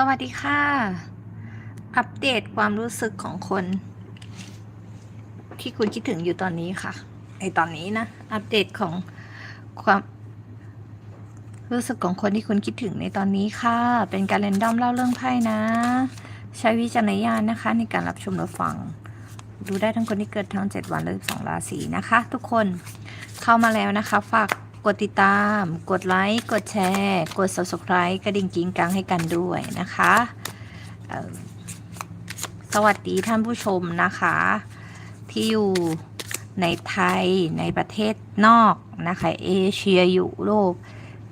สวัสดีค่ะ อัปเดตความรู้สึกของคน ที่คุณคิดถึงอยู่ตอนนี้ค่ะ ไอตอนนี้นะ อัปเดตของความรู้สึกของคนที่คุณคิดถึงในตอนนี้ค่ะ เป็นการเรนดอมเล่าเรื่องไพ่นะ ใช้วิจารณญาณนะคะ ในการรับชมรับฟัง ดูได้ทั้งคนที่เกิดทั้ง 7 วันและ12ราศีนะคะ ทุกคนเข้ามาแล้วนะคะ ฝากก ดติดตาม กดไลค์ กดแชร์ กด subscribe กระดิ่งกิ้งกังให้กันด้วยนะคะ สวัสดีท่านผู้ชมนะคะ ที่อยู่ในไทยในประเทศนอกนะคะ เอเชียอยู่โลก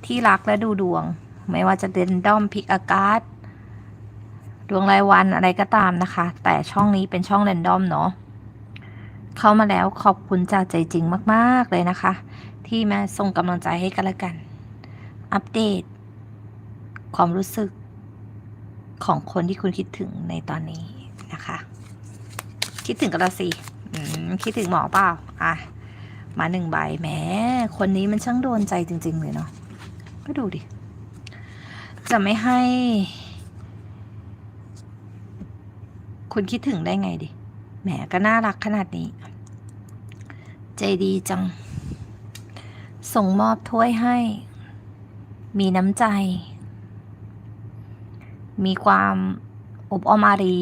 ที่รักและดูดวง ไม่ว่าจะเดนด้อมพิกอากาศดวงรายวันอะไรก็ตามนะคะ แต่ช่องนี้เป็นช่องเรนดอมเนาะเข้ามาแล้วขอบคุณจากใจจริงมาก ๆ เลยนะคะ ที่มาส่งกำลังใจให้กันและกัน อัปเดต ความรู้สึกของคนที่คุณคิดถึงในตอนนี้นะคะ คิดถึงกันละสิคิดถึงหมอเปล่าอะมาหนึ่งใบแหมคนนี้มันช่างโดนใจจริง ๆ เลยเนาะก็ดูดิ จะไม่ให้ คุณคิดถึงได้ไงดิแหมก็น่ารักขนาดนี้ ใจดีจัง ส่งมอบถ้วยให้ มีน้ำใจ มีความอบอ้อมอารี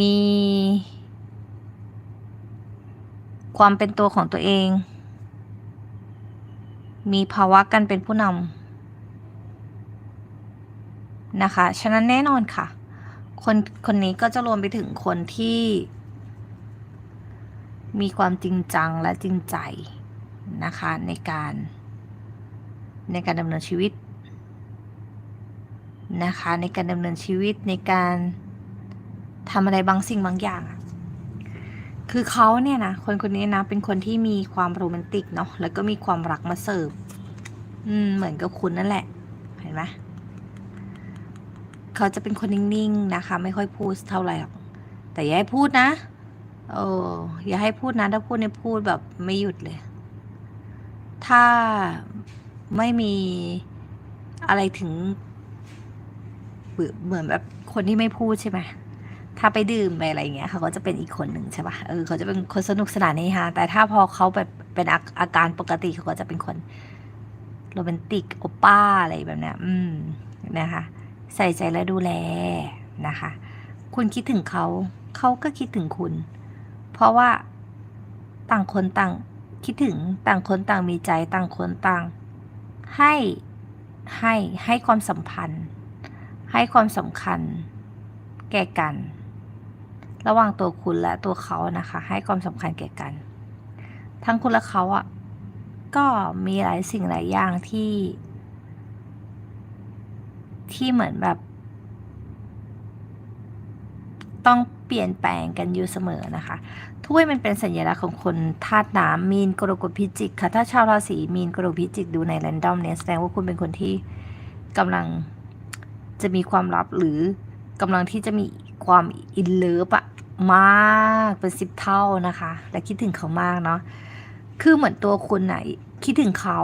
มี ความเป็นตัวของตัวเอง มีภาวะการเป็นผู้นำนะคะ ฉะนั้นแน่นอนค่ะ คนคนนี้ก็จะรวมไปถึงคนที่มีความจริงจังและจริงใจ นะคะในการ ในการดำเนินชีวิตนะคะในการดำเนินชีวิตในการทำอะไรบางสิ่งบางอย่าง คือเขาเนี่ยนะคนคนนี้นะเป็นคนที่มีความโรแมนติกเนาะแล้วก็มีความรักมาเสิร์ฟอืมเหมือนกับคุณนั่นแหละ เห็นไหมเขาจะเป็นคนนิ่งๆนะคะ ไม่ค่อยพูดเท่าไหร่หรอกแต่อย่าให้พูดนะ เอออย่าให้พูดนะถ้าพูดเนี่ยพูดแบบไม่หยุดเลย ถ้าไม่มีอะไรถึง เหมือนแบบคนที่ไม่พูดใช่ไหมถ้าไปดื่มไปอะไรอย่างเงี้ยเขาก็จะเป็นอีกคนหนึ่งใช่ปะเออเขาจะเป็นคนสนุกสนานนี่ฮะแต่ถ้าพอเขาแบบเป็นอาอาการปกติเขาก็จะเป็นคนโรแมนติกโอป้าอะไรแบบเนี้ยอืมนะคะ ใส่ใจและดูแลนะคะ คุณคิดถึงเขา เขาก็คิดถึงคุณ เพราะว่าต่างคนต่าง คิดถึงต่างคนต่างมีใจต่างคนต่าง ให้ให้ให้ความสัมพันธ์ ให้ความสำคัญ แก่กัน ระหว่างตัวคุณและตัวเขานะคะ ให้ความสำคัญแก่กัน ทั้งคุณและเขาอะ่ะก็มีหลายสิ่งหลายอย่างที่ ที่เหมือนแบบ ต้องเปลี่ยนแปลงกันอยู่เสมอนะคะ ถ้วยมันเป็นสัญลักษณ์ของคนธาตุน้ำมีนกรกฎพิจิกค่ะ ถ้าชาวราศีมีนกรกฎพิจิกดูในแรนดอมเนี่ยแสดงว่าคุณเป็นคนที่กำลังจะมีความลับหรือกำลังที่จะมีความอินเลิฟอะมากเป็นสิบเท่านะคะ และคิดถึงเขามากเนาะคือเหมือนตัวคุณไหนคิดถึงเขา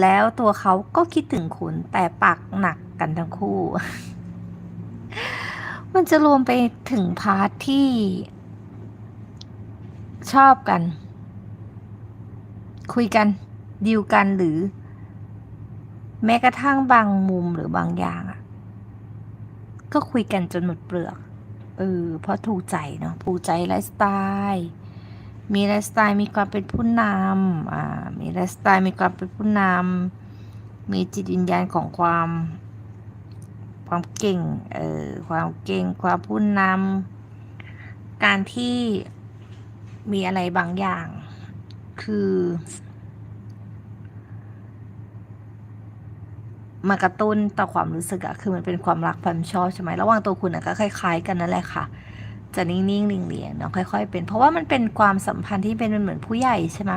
แล้วตัวเขาก็คิดถึงคุณแต่ปากหนักกันทั้งคู่ มันจะรวมไปถึงพาร์ทที่ชอบกัน คุยกันดีลกันหรือ แม้กระทั่งบางมุมหรือบางอย่างอะก็คุยกันจนหมดเปลือกเออเพราะถูกใจเนาะถูกใจไลฟ์สไตล์มีไลฟ์สไตล์มีความเป็นผู้นำอ่ามีไลฟ์สไตล์มีความเป็นผู้นำมีจิตวิญญาณของความ ความเก่ง เออ ความเก่ง ความผู้นำ การที่มีอะไรบางอย่าง คือ มากระตุ้นต่อความรู้สึกอะคือมันเป็นความรักความชอบใช่ไหมระหว่างตัวคุณอะก็คล้ายๆ กันนั่นแหละค่ะ จะนิ่งๆเลี่ยงๆเนาะค่อยๆ เป็น เพราะว่ามันเป็นความสัมพันธ์ที่เป็นเหมือนผู้ใหญ่ใช่ไหม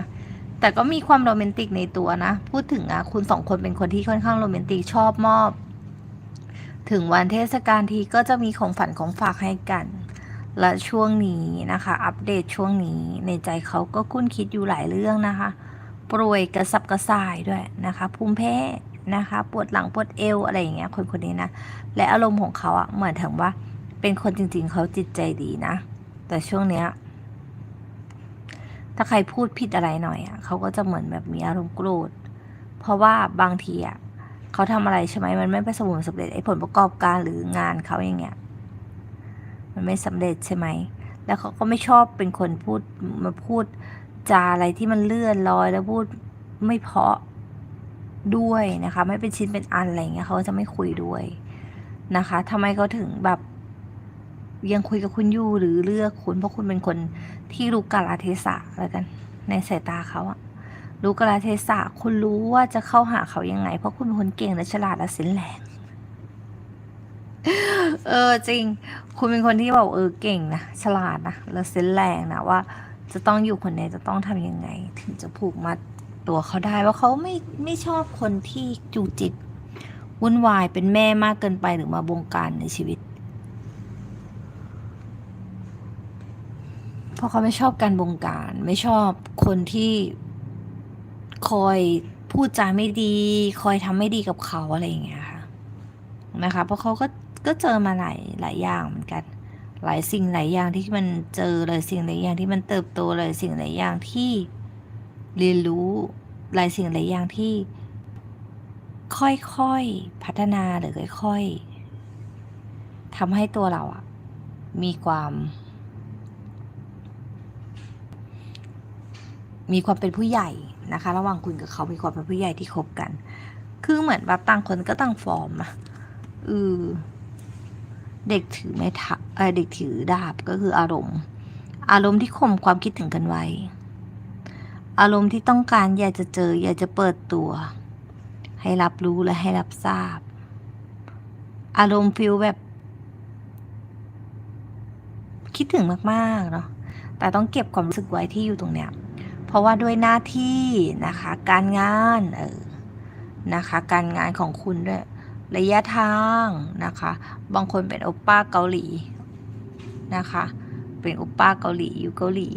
แต่ก็มีความโรแมนติกในตัวนะ พูดถึงอะคุณสองคนเป็นคนที่ค่อนข้างโรแมนติกชอบมอบ ถึงวันเทศกาลทีก็จะมีของฝันของฝากให้กัน และช่วงนี้นะคะ อัปเดตช่วงนี้ในใจเขาก็คุ้นคิดอยู่หลายเรื่องนะคะ ป่วยกระสับกระส่ายด้วยนะคะ ภูมิแพ้นะคะปวดหลังปวดเอวอะไรอย่างเงี้ยคนคนนี้นะ และอารมณ์ของเขาอะเหมือนถึงว่า เป็นคนจริง ๆ เขาจิตใจดีนะ แต่ช่วงเนี้ยถ้าใครพูดผิดอะไรหน่อยอะเขาก็จะเหมือนแบบมีอารมณ์โกรธเพราะว่าบางทีอะ เขาทำอะไรใช่ไหมมันไม่ประสบผลสำเร็จไอ้ผลประกอบการหรืองานเขาอย่างเงี้ยมันไม่สำเร็จใช่ไหมแล้วเขาก็ไม่ชอบเป็นคนพูดมาพูดจาอะไรที่มันเลื่อนลอย แล้วพูดไม่เพาะด้วยนะคะ ไม่เป็นชิ้นเป็นอันอะไรเงี้ยเขาจะไม่คุยด้วยนะคะทำไมเขาถึงแบบยังคุยกับคุณอยู่หรือเลือกคุณเพราะคุณเป็นคนที่รู้กาลเทศะแล้วกัน ในสายตาเขาอะ รู้กาเทศะคุณรู้ว่าจะเข้าหาเขายังไง เพราะคุณเป็นคนเก่งและฉลาดและเส้นแรงเออจริง คุณเป็นคนที่แบบเออเก่งนะฉลาดนะแล้วเส้นแรงนะว่า จะต้องอยู่คนไหนจะต้องทำยังไง ถึงจะผูกมัดตัวเขาได้ว่าเขาไม่ไม่ชอบคนที่จูจิตวุ่นวายเป็นแม่มากเกินไปหรือมาบงการในชีวิต เพราะเขาไม่ชอบการบงการ ไม่ชอบคนที่ คอยพูดจาไม่ดี คอยทำไม่ดีกับเขาอะไรอย่างเงี้ยค่ะนะคะ เพราะเขาก็ก็เจอมาหลายหลายอย่างเหมือนกัน หลายสิ่งหลายอย่างที่มันเจอหลยสิ่งหลายอย่างที่มันเติบโตหลยสิ่งหลายอย่างที่เรียนรู้หลายสิ่งหลายอย่างที่ ค่อยๆพัฒนาหรือค่อยๆทำให้ตัวเราอะมีความมีความเป็นผู้ใหญ่ นะคะ ระหว่างคุณกับเขามีความเป็นผู้ใหญ่ที่คบกัน คือเหมือนแบบต่างคนก็ต่างฟอร์มอะเออเด็กถือไม้เท้าเด็กถือดาบก็คืออารมณ์ อารมณ์ที่ข่มความคิดถึงกันไว้ อารมณ์ที่ต้องการอยากจะเจอ อยากจะเปิดตัว ให้รับรู้และให้รับทราบ อารมณ์ฟิลแบบ คิดถึงมากๆเนาะแต่ต้องเก็บความรู้สึกไว้ที่อยู่ตรงเนี้ย ราะว่าด้วยหน้าที่นะคะ การงานเออนะคะ การงานของคุณด้วยระยะทางนะคะ บางคนเป็นโอปป้าเกาหลีนะคะ เป็นโอปป้าเกาหลีอยู่เกาหลี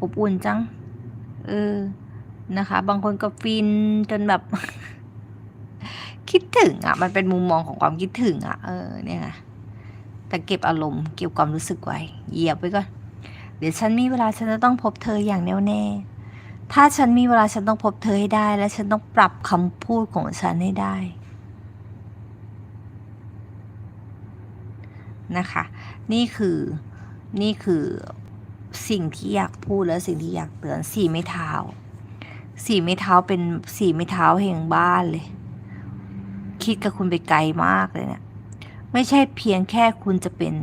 อบอุ่นจังเออนะคะ บางคนก็ฟินจนแบบ คิดถึงอะ มันเป็นมุมมองของความคิดถึงอะเออเนี่ยแต่เก็บอารมณ์เก็บความรู้สึกไว้เหยียบไว้ก่อนเดี๋ยวฉันมีเวลาฉันจะต้องพบเธออย่างแน่วแน่ ถ้าฉันมีเวลาฉันต้องพบเธอให้ได้ และฉันต้องปรับคำพูดของฉันให้ได้นะคะ นี่คือนี่คือสิ่งที่อยากพูดและสิ่งที่อยากเตือนสี่ไม้เท้าสี่ไม้เท้าเป็นสี่ไม้เท้าแห่งบ้านเลย คิดกับคุณไปไกลมากเลยเนี่ยไม่ใช่เพียงแค่คุณจะเป็น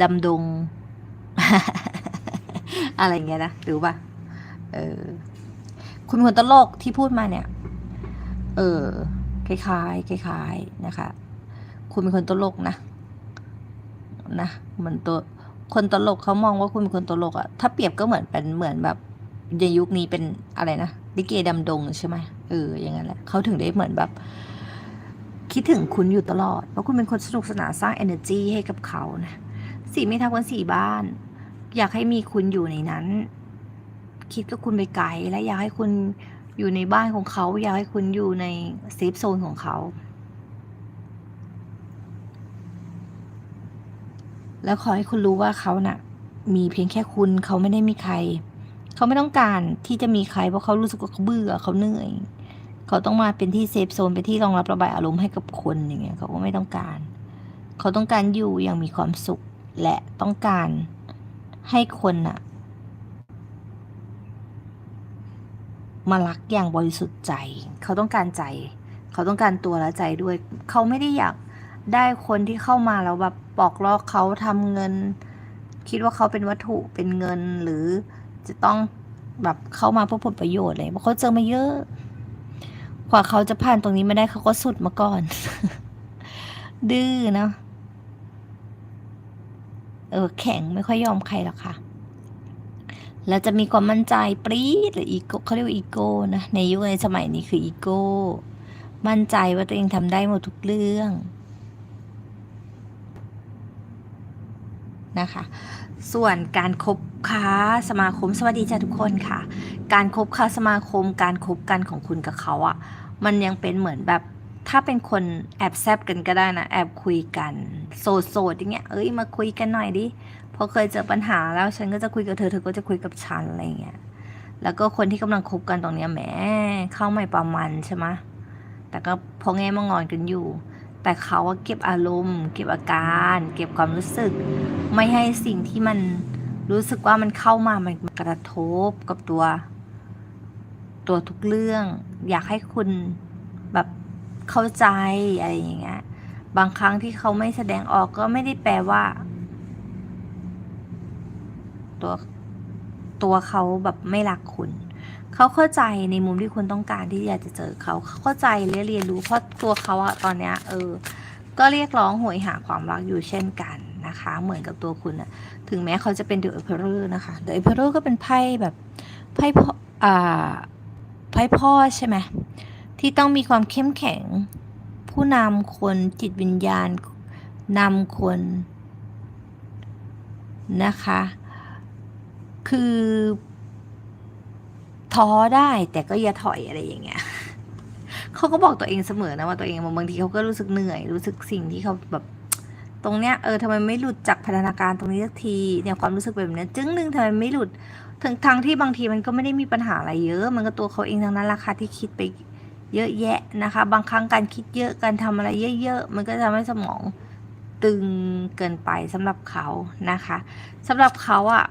ดำดง อะไรเงี้ยนะหรือว่าเออ คุณคนตลกที่พูดมาเนี่ย เออคล้ายๆคล้ายๆนะคะ คุณเป็นคนตลกนะ นะเหมือนตัวคนตลกเขามองว่าคุณเป็นคนตลกอะถ้าเปรียบก็เหมือนเป็นเหมือนแบบในยุคนี้เป็นอะไรนะลิเกดำดงใช่ไหมเอออย่างนั้นแหละเขาถึงได้เหมือนแบบ คิดถึงคุณอยู่ตลอดเพราะคุณเป็นคนสนุกสนานสร้าง energy ให้กับเขานะสี่ไม่ทักวันสี่บ้าน อยากให้มีคุณอยู่ในนั้น คิดกับคุณไปไกลและอยากให้คุณอยู่ในบ้านของเขา อยากให้คุณอยู่ในเซฟโซนของเขา แล้วขอให้คุณรู้ว่าเขาน่ะ มีเพียงแค่คุณเขาไม่ได้มีใคร เขาไม่ต้องการที่จะมีใครเพราะเขารู้สึกว่าเขาเบื่อเขาเหนื่อย เขาต้องมาเป็นที่เซฟโซนเป็นที่รองรับระบายอารมณ์ให้กับคนอย่างเงี้ยเขาก็ไม่ต้องการ เขาต้องการอยู่อย่างมีความสุขและต้องการให้คนน่ะ มารักอย่างบริสุทธิ์ใจ เขาต้องการใจ เขาต้องการตัวและใจด้วย เขาไม่ได้อยากได้คนที่เข้ามาแล้วแบบปอกลอกเขาทำเงิน คิดว่าเขาเป็นวัตถุเป็นเงินหรือจะต้องแบบเข้ามาเพื่อผลประโยชน์เลยเพราะเขาเจอมาเยอะ กว่าเขาจะผ่านตรงนี้มาได้เขาก็สุดมาก่อน ดื้อนะเออแข็งไม่ค่อยยอมใครหรอกค่ะ แล้วจะมีความมั่นใจปรี๊ดหรืออีโก้เขาเรียกว่าอีโก้นะในยุคในสมัยนี้คืออีโก้ มั่นใจว่าตัวเองทำได้หมดทุกเรื่องนะคะส่วนการคบค้าสมาคมสวัสดีจ้าทุกคนค่ะ การคบค้าสมาคม การคบกันของคุณกับเขาอะ่ะมันยังเป็นเหมือนแบบถ้าเป็นคนแอบแซบกันก็ได้นะแอบคุยกัน โสดโสดอย่างเงี้ยเอ้ยมาคุยกันหน่อยดิ พอเคยเจอปัญหาแล้วฉันก็จะคุยกับเธอเธอก็จะคุยกับฉันอะไรเงี้ยแล้วก็คนที่กำลังคบกันตรงเนี้ยแหมเข้าไม่ประมันใช่ไหมแต่ก็พอแง่มางอนกันอยู่ แต่เขาอะเก็บอารมณ์ เก็บอาการ เก็บความรู้สึก ไม่ให้สิ่งที่มันรู้สึกว่ามันเข้ามามันกระทบกับตัว ตัวทุกเรื่อง อยากให้คุณแบบเข้าใจอะไรอย่างเงี้ยบางครั้งที่เขาไม่แสดงออกก็ไม่ได้แปลว่า ตัวตัวเขาแบบไม่รักคุณ เขาเข้าใจในมุมที่คุณต้องการที่อยากจะเจอเขาเขาเข้าใจและเรียนรู้เพราะตัวเขาอะตอนเนี้ยเออ ก็เรียกร้องโหยหาความรักอยู่เช่นกันนะคะ เหมือนกับตัวคุณอะถึงแม้เขาจะเป็นเดอะเอเพอร์นะคะเดอะเอเพอร์ก็เป็นไพ่แบบไพ่พ่ออ่าไพ่พ่อใช่ไหมที่ต้องมีความเข้มแข็ง ผู้นำคนจิตวิญญาณนำคนนะคะ คือท้อได้แต่ก็อย่าถอยอะไรอย่างเงี้ยเขาก็บอกตัวเองเสมอนะว่าตัวเองบางทีเขาก็รู้สึกเหนื่อย รู้สึกสิ่งที่เขาแบบ ตรงเนี้ยเออทำไมไม่หลุดจากพัฒนาการตรงนี้สักทีเนี่ยความรู้สึกแบบเนี้ยจึ้งหนึ่งทำไมไม่หลุดถึงทางที่บางทีมันก็ไม่ได้มีปัญหาอะไรเยอะ มันก็ตัวเขาเองทั้งนั้นราคาที่คิดไปเยอะแยะนะคะ บางครั้งการคิดเยอะการทำอะไรเยอะๆมันก็จะทำให้สมองตึงเกินไปสำหรับเขานะคะสำหรับเขาอะ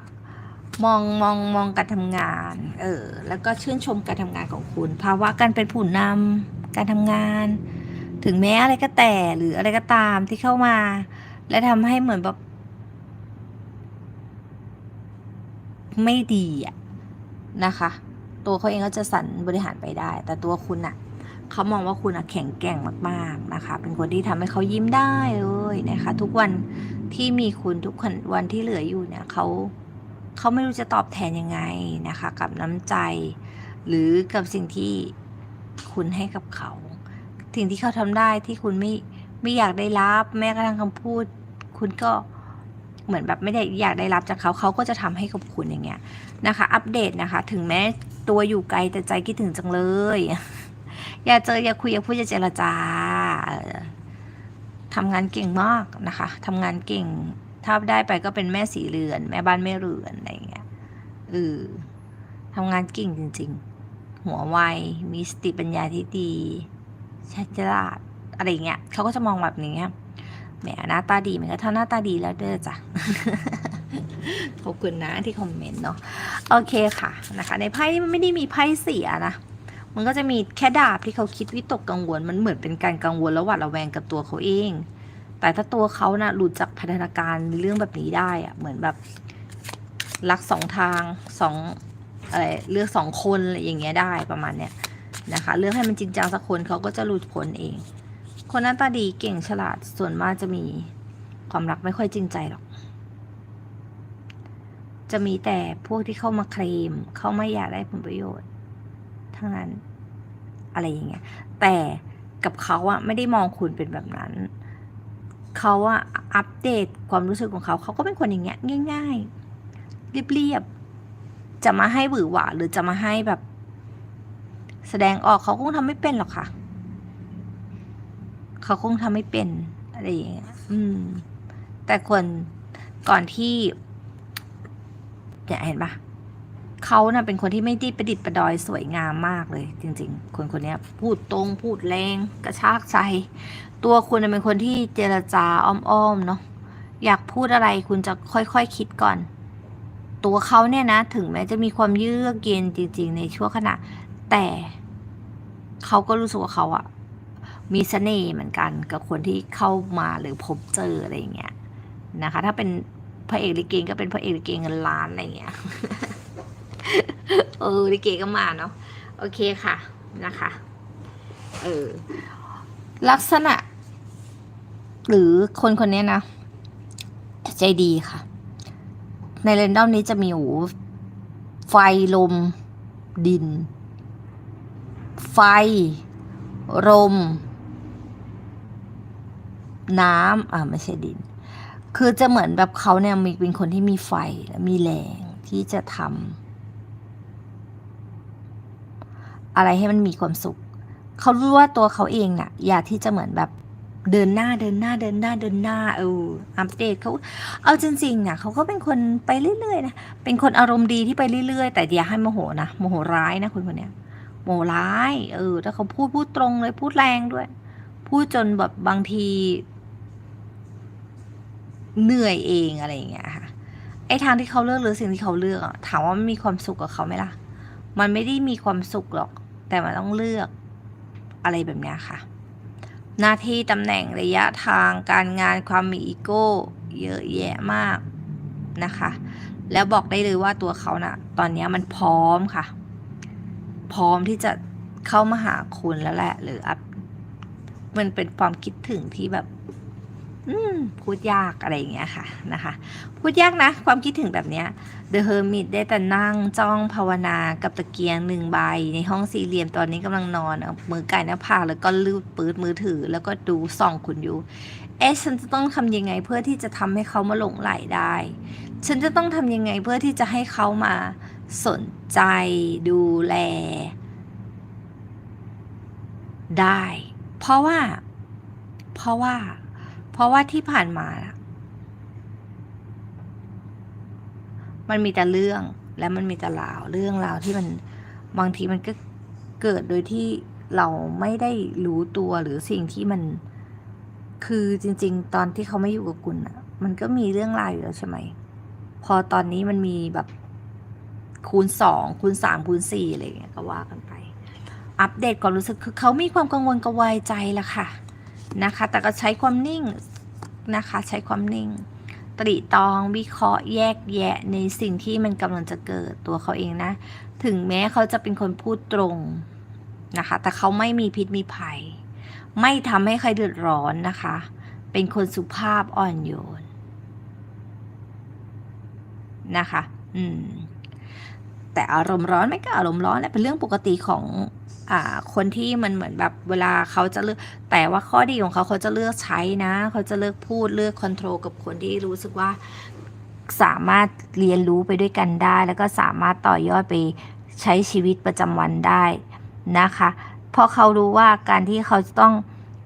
มองมองมองการทำงาน เออ แล้วก็ชื่นชมการทำงานของคุณ ภาวะการเป็นผู้นำการทำงาน ถึงแม้อะไรก็แต่หรืออะไรก็ตามที่เข้ามา และทำให้เหมือนแบบไม่ดีอะนะคะ ตัวเขาเองก็จะสั่นบริหารไปได้ แต่ตัวคุณอะเขามองว่าคุณอะแข็งแกร่งมาก ๆนะคะ เป็นคนที่ทำให้เขายิ้มได้เลยนะคะ ทุกวันที่มีคุณทุกวันที่เหลืออยู่เนี่ยเขา เขาไม่รู้จะตอบแทนยังไงนะคะ กับน้ำใจ หรือกับสิ่งที่คุณให้กับเขา สิ่งที่เขาทำได้ที่คุณไม่ไม่อยากได้รับ แม้กระทั่งคำพูด คุณก็เหมือนแบบไม่ได้อยากได้รับจากเขาเขาก็จะทำให้กับคุณอย่างเงี้ยนะคะ อัปเดตนะคะ ถึงแม้ตัวอยู่ไกลแต่ใจคิดถึงจังเลย อย่าเจออย่าคุยอย่าพูดอย่าเจรจาทำงานเก่งมากนะคะทำงานเก่ง ถ้าได้ไปก็เป็นแม่สีเรือน แม่บ้านแม่เรือนอะไรอย่างเงี้ยเออทำงานเก่งจริง ๆ หัวไวมีสติปัญญาที่ดีชัดฉลาดอะไรอย่างเงี้ยเขาก็จะมองแบบนี้แหมหน้าตาดีมันก็เท่าหน้าตาดีแล้วเด้อจ้ะขอบคุณนะที่คอมเมนต์เนาะโอเคค่ะนะคะ ในไพ่มันไม่ได้มีไพ่เสียนะมันก็จะมีแค่ดาบที่เขาคิดวิตกกังวลมันเหมือนเป็นการกังวลและหวาดระแวงกับตัวเขาเอง แต่ถ้าตัวเขานะ่ะหลุดจากพัฒนาการเรื่องแบบนี้ได้อะเหมือนแบบรักสองทางสองอะไรเลือกสองคนอะไรอย่างเงี้ยได้ประมาณเนี้ยนะคะเลือกให้มันจริงจังสักคนเขาก็จะหลุดพ้นเอง คนหน้าตาดีเก่งฉลาดส่วนมากจะมีความรักไม่ค่อยจริงใจหรอก จะมีแต่พวกที่เข้ามาเคลมเข้าไม่อยากได้ผลประโยชน์ ทั้งนั้นอะไรอย่างเงี้ยแต่กับเขาอะไม่ได้มองคุณเป็นแบบนั้น เขาอะอัปเดตความรู้สึกของเขาเขาก็เป็นคนอย่างเงี้ยง่ายๆเรียบๆจะมาให้หวือหวาหรือจะมาให้แบบ แสดงออกเขาคงทำไม่เป็นหรอกค่ะ เขาคงทำไม่เป็นอะไรอย่างเงี้ยอืม แต่คนก่อนที่เนี่ยเห็นปะ เขาน่ะเป็นคนที่ไม่ได้ประดิษฐ์ประดอยสวยงามมากเลย จริง ๆ คนคนนี้พูดตรงพูดแรงกระชากใจ ตัวคุณนะเป็นคนที่เจรจาอ้อมๆเนาะอยากพูดอะไรคุณจะค่อยๆคคิดก่อน ตัวเขาเนี่ยนะ ถึงแม้จะมีความเยือกเย็นจริง ๆ ในช่วงขณะ แต่เขาก็รู้สึกว่าเขาอะมีเสน่ห์เหมือนกันกับคนที่เข้ามาหรือพบเจออะไรอย่างเงี้ยนะคะ ถ้าเป็นพระเอกลิเกก็เป็นพระเอกลิเกเงินล้านอะไรอย่างเงี้ย เออลิเกก็มาเนาะโอเคค่ะนะคะเออลักษณะ หรือคนคนนี้นะ ใจดีค่ะ ในเรนดอมนี้จะมีหูไฟลม ดิน ไฟ ลม น้ำอ่าไม่ใช่ดิน คือจะเหมือนแบบเขาเนี่ยมีเป็นคนที่มีไฟและมีแรงที่จะทำ อะไรให้มันมีความสุข เขารู้ว่าตัวเขาเองน่ะ อยากที่จะเหมือนแบบเดินหน้าเดินหน้าเดินหน้าเดินหน้าเอออัปเดตเขาเอาจริงๆน่ะเขาก็เป็นคนไปเรื่อยๆนะเป็นคนอารมณ์ดีที่ไปเรื่อยๆ แต่อย่าให้โมโหนะโมโหร้ายนะคนคนเนี้ยโมโหร้ายเออถ้าเขาพูดพูดตรงเลยพูดแรงด้วย พูดจนแบบบางทีเหนื่อยเองอะไรอย่างเงี้ยค่ะไอ้ทางที่เขาเลือกหรือสิ่งที่เขาเลือกอะถามว่ามันมีความสุขกับเขาไหมล่ะ มันไม่ได้มีความสุขหรอก แต่มันต้องเลือกอะไรแบบนี้ค่ะ หน้าที่ตำแหน่งระยะทางการงานความมีอีโก้เยอะแยะมากนะคะ แล้วบอกได้เลยว่าตัวเขาน่ะ ตอนนี้มันพร้อมค่ะ พร้อมที่จะเข้ามาหาคุณแล้วแหละ หรืออัพมันเป็นความคิดถึงที่แบบ อืมพูดยากอะไรอย่างเงี้ยค่ะนะคะ พูดยากนะ ความคิดถึงแบบเนี้ย The Hermit ได้แต่นั่งจ้องภาวนากับตะเกียงหนึ่งใบ ในห้องสี่เหลี่ยมตอนนี้กำลังนอนเอามือไก่หน้าผากแล้วก็ลูบปืดมือถือ แล้วก็ดูส่องคุณอยู่ เอ๊ะฉันจะต้องทำยังไงเพื่อที่จะทำให้เขามาหลงไหลได้ ฉันจะต้องทำยังไงเพื่อที่จะให้เขามาสนใจดูแล ได้ เพราะว่า เพราะว่า ราะว่าที่ผ่านมาน่ะมันมีแต่เรื่องและมันมีแต่ราวเรื่องราวที่มันบางทีมันก็เกิดโดยที่เราไม่ได้รู้ตัวหรือสิ่งที่มัน คือจริง ๆ ตอนที่เขาไม่อยู่กับคุณอะ มันก็มีเรื่องราวอยู่แล้วใช่ไหม พอตอนนี้มันมีแบบคูณสองคูณสามคูณสี่อะไรอย่างเงี้ยก็ว่ากันไป อัปเดตความรู้สึกคือเขามีความกังวลกระวายใจละค่ะนะคะ แต่ก็ใช้ความนิ่ง นะคะ ใช้ความนิ่ง ตรีตองวิเคราะห์แยกแยะในสิ่งที่มันกำลังจะเกิดตัวเขาเองนะ ถึงแม้เขาจะเป็นคนพูดตรงนะคะ แต่เขาไม่มีพิษมีภัย ไม่ทำให้ใครเดือดร้อนนะคะ เป็นคนสุภาพอ่อนโยนนะคะ อืม แต่อารมณ์ร้อนไม่ก็อารมณ์ร้อนแหละเป็นเรื่องปกติของอ่าคนที่มันเหมือนแบบเวลาเขาจะเลือก แต่ว่าข้อดีของเขาเขาจะเลือกใช้นะ เขาจะเลือกพูดเลือกคอนโทรลกับคนที่รู้สึกว่าสามารถเรียนรู้ไปด้วยกันได้ แล้วก็สามารถต่อยอดไปใช้ชีวิตประจำวันได้นะคะเพราะเขารู้ว่าการที่เขาจะต้อง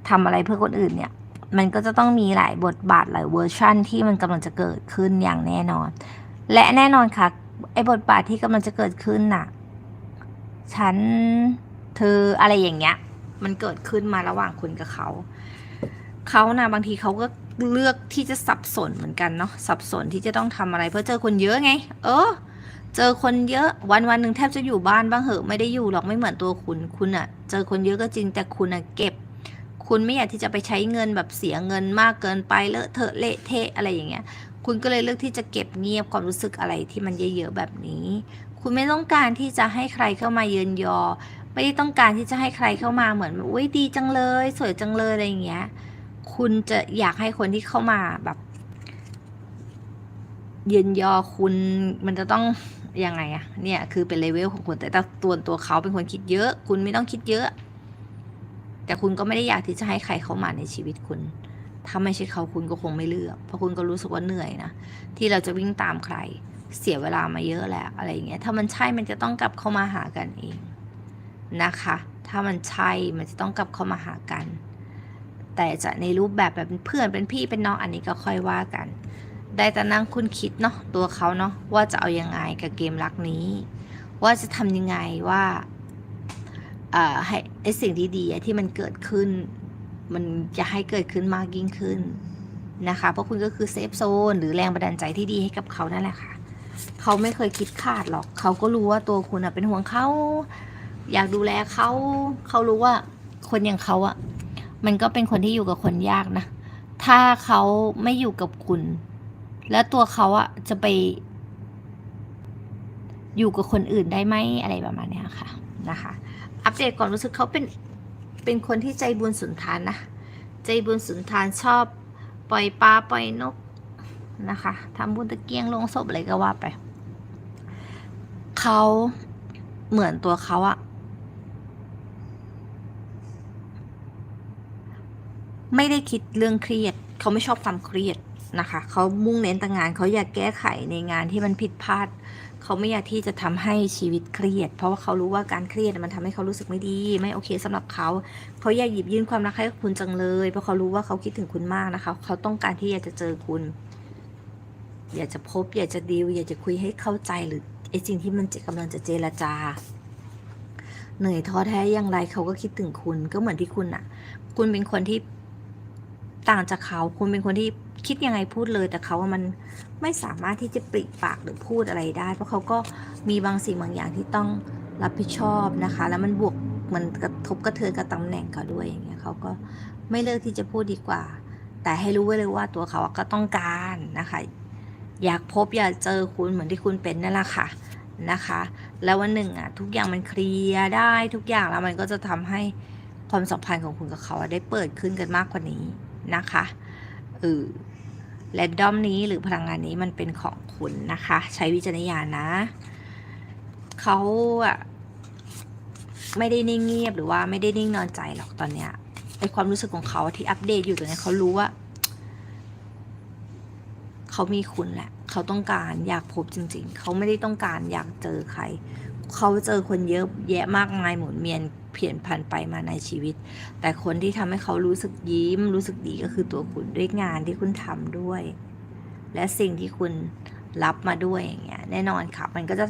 ทำอะไรเพื่อคนอื่นเนี่ย มันก็จะต้องมีหลายบทบาทหลายเวอร์ชั่นที่มันกำลังจะเกิดขึ้นอย่างแน่นอน และแน่นอนค่ะ ไอ้บทบาทที่กำลังจะเกิดขึ้นน่ะ ฉันเธออะไรอย่างเงี้ย มันเกิดขึ้นมาระหว่างคุณกับเขา เขานะบางทีเขาก็เลือกที่จะสับสนเหมือนกันเนาะสับสนที่จะต้องทำอะไร เพราะเจอคนเยอะไง เออ เจอคนเยอะวันวันหนึ่งแทบจะอยู่บ้านบ้างเหอะไม่ได้อยู่หรอกไม่เหมือนตัวคุณ คุณอะเจอคนเยอะก็จริงแต่คุณอะเก็บ คุณไม่อยากที่จะไปใช้เงินแบบเสียเงินมากเกินไปเลอะเทอะเละเทะอะไรอย่างเงี้ย คุณก็เลยเลือกที่จะเก็บเงียบความรู้สึกอะไรที่มันเยอะๆแบบนี้ คุณไม่ต้องการที่จะให้ใครเข้ามาเยินยอ ไม่ได้ต้องการที่จะให้ใครเข้ามาเหมือนอุ้ยดีจังเลย สวยจังเลยอะไรอย่างเงี้ย คุณจะอยากให้คนที่เข้ามาแบบเยินยอคุณมันจะต้องยังไงอะเนี่ยคือเป็นเลเวลของคุณแต่ตัวตัวเขาเป็นคนคิดเยอะ คุณไม่ต้องคิดเยอะ แต่คุณก็ไม่ได้อยากที่จะให้ใครเข้ามาในชีวิตคุณ ถ้าไม่ใช่เขาคุณก็คงไม่เลือก เพราะคุณก็รู้สึกว่าเหนื่อยนะ ที่เราจะวิ่งตามใคร เสียเวลามาเยอะแหล้วอะไรอย่างเงี้ย ถ้ามันใช่มันจะต้องกลับเข้ามาหากันเองนะคะ ถ้ามันใช่มันจะต้องกลับเข้ามาหากัน แต่จะในรูปแบบแบบเป็นเพื่อนเป็นพี่เป็นน้องอันนี้ก็ค่อยว่ากัน ได้แต่นั่งคุณคิดเนาะตัวเขาเนาะว่าจะเอายังไงกับเกมรักนี้ ว่าจะทำยังไงว่าอ่อให้ไอสิ่งดีๆที่มันเกิดขึ้น มันจะให้เกิดขึ้นมากยิ่งขึ้นนะคะ เพราะคุณก็คือเซฟโซนหรือแรงบันดาลใจที่ดีให้กับเขานั่นแหละค่ะ เขาไม่เคยคิดขาดหรอก เขาก็รู้ว่าตัวคุณเป็นห่วงเขา อยากดูแลเขา เขารู้ว่าคนอย่างเขาอะมันก็เป็นคนที่อยู่กับคนยากนะ ถ้าเขาไม่อยู่กับคุณ แล้วตัวเขาอะจะไปอยู่กับคนอื่นได้ไหมอะไรประมาณนี้ค่ะนะคะ อัปเดตก่อนรู้สึกเขาเป็น เป็นคนที่ใจบุญสุนทานนะ ใจบุญสุนทานชอบ ปล่อยปลาปล่อยนกนะคะทำบุญตะเกียงลงศพอะไรก็ว่าไปเขาเหมือนตัวเขาอะไม่ได้คิดเรื่องเครียด เขาไม่ชอบความเครียดนะคะ เขามุ่งเน้นแต่งาน เขาอยากแก้ไขในงานที่มันผิดพลาด เขาไม่อยากที่จะทำให้ชีวิตเครียด เพราะว่าเขารู้ว่าการเครียดมันทำให้เขารู้สึกไม่ดี ไม่โอเคสำหรับเขา เขาอยากหยิบยื่นความรักให้กับคุณจังเลย เพราะเขารู้ว่าเขาคิดถึงคุณมากนะคะ เขาต้องการที่อยากจะเจอคุณ อยากจะพบ อยากจะดีลอยากจะคุยให้เข้าใจหรือไอ้สิ่งที่มันจะกำลังจะเจรจา เหนื่อยท้อแท้อย่างไรเขาก็คิดถึงคุณก็เหมือนที่คุณอะคุณเป็นคนที่ ต่างจากเขาคุณเป็นคนที่คิดยังไงพูดเลย แต่เขาว่ามันไม่สามารถที่จะปริปากหรือพูดอะไรได้ เพราะเขาก็มีบางสิ่งบางอย่างที่ต้องรับผิดชอบนะคะ แล้วมันบวกมันกระทบกระเทือนกับตำแหน่งเขาด้วยอย่างเงี้ยเขาก็ไม่เลิกที่จะพูดดีกว่า แต่ให้รู้ไว้เลยว่าตัวเขาก็ต้องการนะคะ อยากพบอยากเจอคุณเหมือนที่คุณเป็นนั่นแหละค่ะนะคะ แล้ววันหนึ่งอะทุกอย่างมันเคลียร์ได้ทุกอย่างแล้วมันก็จะทำให้ความสัมพันธ์ของคุณกับเขาอะได้เปิดขึ้นกันมากกว่านี้ นะคะเออและดอมนี้หรือพลังงานนี้มันเป็นของคุณนะคะ ใช้วิจารณญาณนะเขาอะไม่ได้นิ่งเงียบหรือว่าไม่ได้นิ่งนอนใจหรอกตอนเนี้ยไอความรู้สึกของเขาที่อัปเดตอยู่ตอนนี้เขารู้ว่าเขามีคุณแหละ เขาต้องการอยากพบจริง ๆ เขาไม่ได้ต้องการอยากเจอใคร เขาเจอคนเยอะแยะมากมายหมุนเวียนเปลี่ยนผ่านไปมาในชีวิต แต่คนที่ทำให้เขารู้สึกยิ้ม รู้สึกดีก็คือตัวคุณด้วยงานที่คุณทำด้วย และสิ่งที่คุณรับมาด้วยอย่างเงี้ยแน่นอนค่ะ มันก็จะ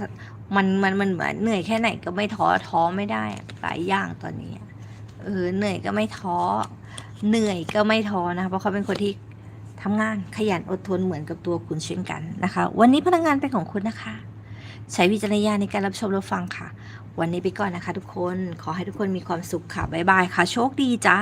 มันมันมันเหมือนเหนื่อยแค่ไหนก็ไม่ท้อท้อไม่ได้หลายอย่างตอนนี้เออเหนื่อยก็ไม่ท้อเหนื่อยก็ไม่ท้อนะคะเพราะเขาเป็นคนที่ทำงานขยันอดทนเหมือนกับตัวคุณเช่นกันนะคะ วันนี้พลังงานเป็นของคุณนะคะ ใช้วิจารณญาณในการรับชมรับฟังค่ะ วันนี้ไปก่อนนะคะทุกคนขอให้ทุกคนมีความสุขค่ะ บ๊ายบายค่ะ โชคดีจ้า